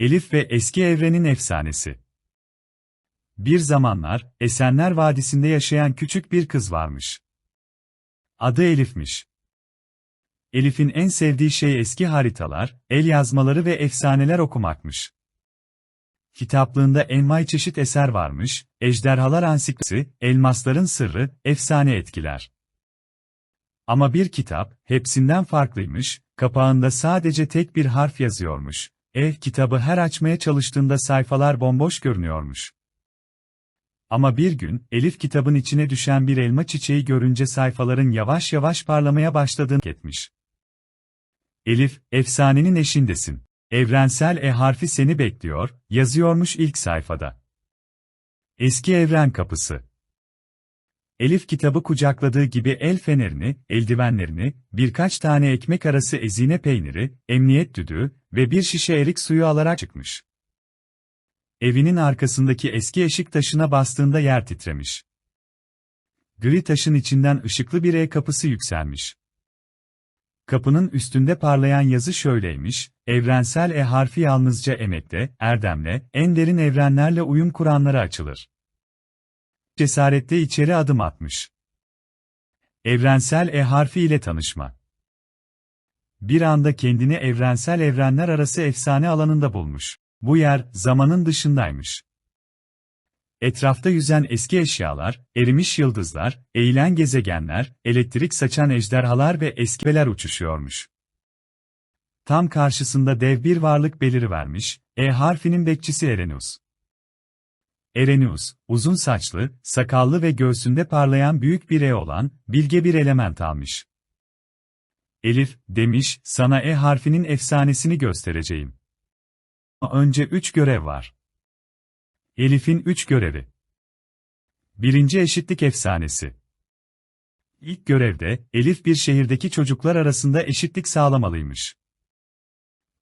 Elif ve eski evrenin efsanesi. Bir zamanlar, Esenler Vadisi'nde yaşayan küçük bir kız varmış. Adı Elif'miş. Elif'in en sevdiği şey eski haritalar, el yazmaları ve efsaneler okumakmış. Kitaplığında envai çeşit eser varmış, Ejderhalar Ansiklopedisi, Elmasların Sırrı, efsane etkiler. Ama bir kitap, hepsinden farklıymış, kapağında sadece tek bir harf yazıyormuş. E, kitabı her açmaya çalıştığında sayfalar bomboş görünüyormuş. Ama bir gün, Elif kitabın içine düşen bir elma çiçeği görünce sayfaların yavaş yavaş parlamaya başladığını etmiş. Elif, efsanenin eşindesin. Evrensel E harfi seni bekliyor, yazıyormuş ilk sayfada. Eski evren kapısı. Elif kitabı kucakladığı gibi el fenerini, eldivenlerini, birkaç tane ekmek arası ezine peyniri, emniyet düdüğü ve bir şişe erik suyu alarak çıkmış. Evinin arkasındaki eski eşik taşına bastığında yer titremiş. Gri taşın içinden ışıklı bir e-kapısı yükselmiş. Kapının üstünde parlayan yazı şöyleymiş, evrensel E harfi yalnızca emekte, erdemle, en derin evrenlerle uyum kuranlara açılır. Cesaretle içeri adım atmış. Evrensel E harfi ile tanışma. Bir anda kendini evrensel evrenler arası efsane alanında bulmuş. Bu yer, zamanın dışındaymış. Etrafta yüzen eski eşyalar, erimiş yıldızlar, eğilen gezegenler, elektrik saçan ejderhalar ve eskibeler uçuşuyormuş. Tam karşısında dev bir varlık belirivermiş, E harfinin bekçisi Erenus. Erenus, uzun saçlı, sakallı ve göğsünde parlayan büyük bir E olan, bilge bir element almış. Elif, demiş, sana E harfinin efsanesini göstereceğim. Önce üç görev var. Elif'in üç görevi. Birinci eşitlik efsanesi. İlk görevde, Elif bir şehirdeki çocuklar arasında eşitlik sağlamalıymış.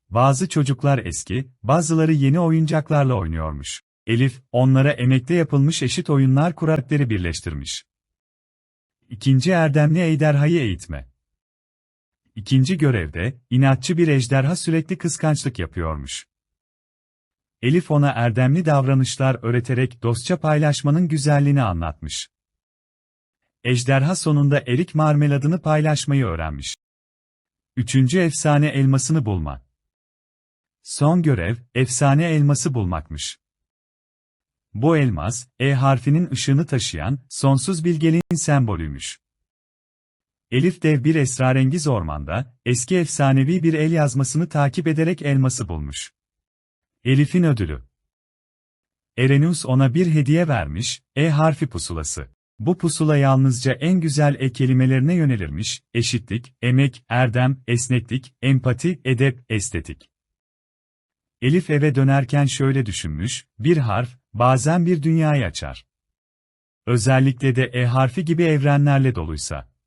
Bazı çocuklar eski, bazıları yeni oyuncaklarla oynuyormuş. Elif, onlara emekte yapılmış eşit oyunlar kurarakları birleştirmiş. İkinci erdemli ejderhayı eğitme. İkinci görevde, inatçı bir ejderha sürekli kıskançlık yapıyormuş. Elif ona erdemli davranışlar öğreterek dostça paylaşmanın güzelliğini anlatmış. Ejderha sonunda erik marmeladını paylaşmayı öğrenmiş. Üçüncü efsane elmasını bulma. Son görev, efsane elması bulmakmış. Bu elmas, E harfinin ışığını taşıyan, sonsuz bilgeliğin sembolüymüş. Elif dev bir esrarengiz ormanda, eski efsanevi bir el yazmasını takip ederek elması bulmuş. Elif'in ödülü. Erenus ona bir hediye vermiş, E harfi pusulası. Bu pusula yalnızca en güzel e kelimelerine yönelirmiş, eşitlik, emek, erdem, esneklik, empati, edep, estetik. Elif eve dönerken şöyle düşünmüş, bir harf, bazen bir dünyayı açar. Özellikle de E harfi gibi evrenlerle doluysa.